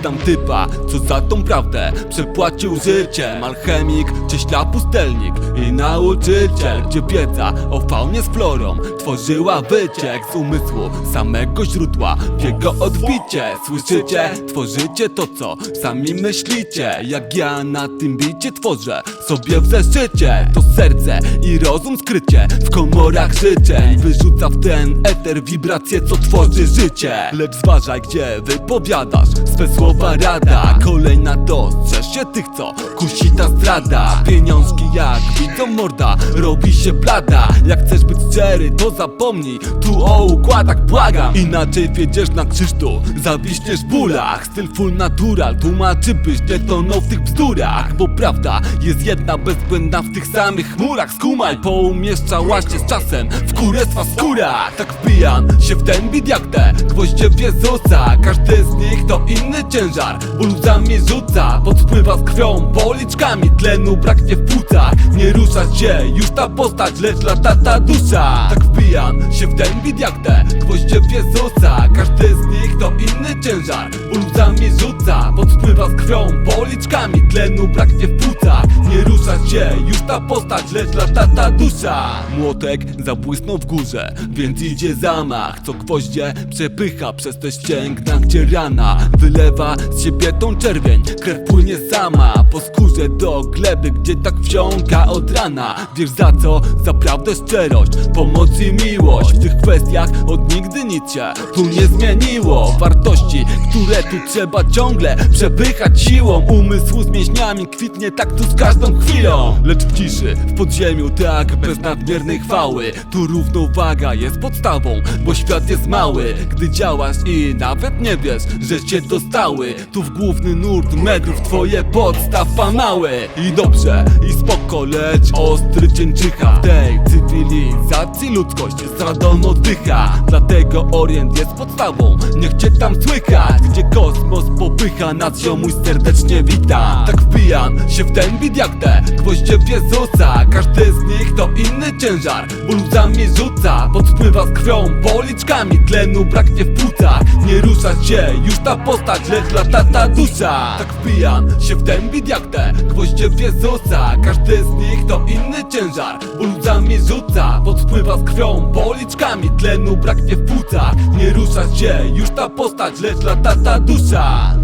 Znam typa, co za tą prawdę Przepłacił życiem Alchemik, cieśla pustelnik I nauczyciel, gdzie wiedza o faunie z florą Tworzyła wyciek z umysłu Samego źródła jego odbicie. Słyszycie? Tworzycie to co Sami myślicie. Jak ja na tym bicie tworzę Sobie w zeszycie To serce i rozum skrycie W komorach życzeń Wyrzuca w ten eter wibracje co tworzy życie. Lecz zważaj gdzie wypowiadasz Swe słowa rada. Kolejna to strzeż się tych co Kusi ta zdrada Jak widzą morda Robi się blada. Jak chcesz być szczery to zapomnij. Tu o układach błagam. Inaczej wiedziesz na krzyżtu Zawiśniesz w bólach. Styl full natural Tłumaczy byś nie tonął w tych bzdurach. Bo prawda jest jedna bezbłędna w tych samych chmurach. Skumaj poumieszczałaś się z czasem W kurestwa skóra. Tak wbijam się w ten bit jak te Gwoździe w Jezusa. Każdy z nich to inny ciężar Bo luzami rzuca. Podpływa z krwią Policzkami tlenu braknie w Nie rusza się już ta postać Lecz lata ta dusza. Tak wbijam się w ten bit jak te Gwoździe Jezusa. Każdy z nich to inny ciężar Bo luzami rzuca. Podpływa z krwią Policzkami tlenu braknie w płucach. Nie rusza się już ta postać Lecz lata ta dusza. Młotek zabłysnął w górze Więc idzie zamach. Co gwoździe przepycha przez te ścięgna Gdzie rana wylewa z siebie tą czerwień. Krew płynie sama po skórze do gleby Gdzie tak wsiąka od rana. Wiesz za co? Za prawdę, szczerość Pomoc i miłość. W tych kwestiach od nigdy nic się tu nie zmieniło. Wartości, które tu trzeba ciągle przepychać siłą. Umysłu z mięśniami kwitnie tak tu z każdą chwilą. Lecz w ciszy, w podziemiu tak bez nadmiernej chwały. Tu równowaga jest podstawą, bo świat jest mały. Gdy działasz i nawet nie wiesz, że cię dostały. Tu w główny nurt metrów twoje małe I dobrze, i spoko, lecz ostry cień czyha. W tej cywilizacji ludzkość stradono oddycha Dlatego Orient jest podstawą, niech cię tam słychać. Gdzie kosmos popycha, nas ziomuś serdecznie witam Tak wbijam się w ten bit jak te gwoździe w Jezusa. Każdy z nich to inny ciężar, bo rzuca. Podpływa z krwią, policzkami tlenu braknie w płucach Nie rusza się. Już ta postać, lecz lata ta dusza Tak wbijam się w ten bit jak te gwoździe w Jezusa. Każdy z nich to inny ciężar, bo luzami rzuca. Podpływa z krwią, policzkami tlenu braknie w płucach. Nie rusza się już ta postać, lecz lata ta dusza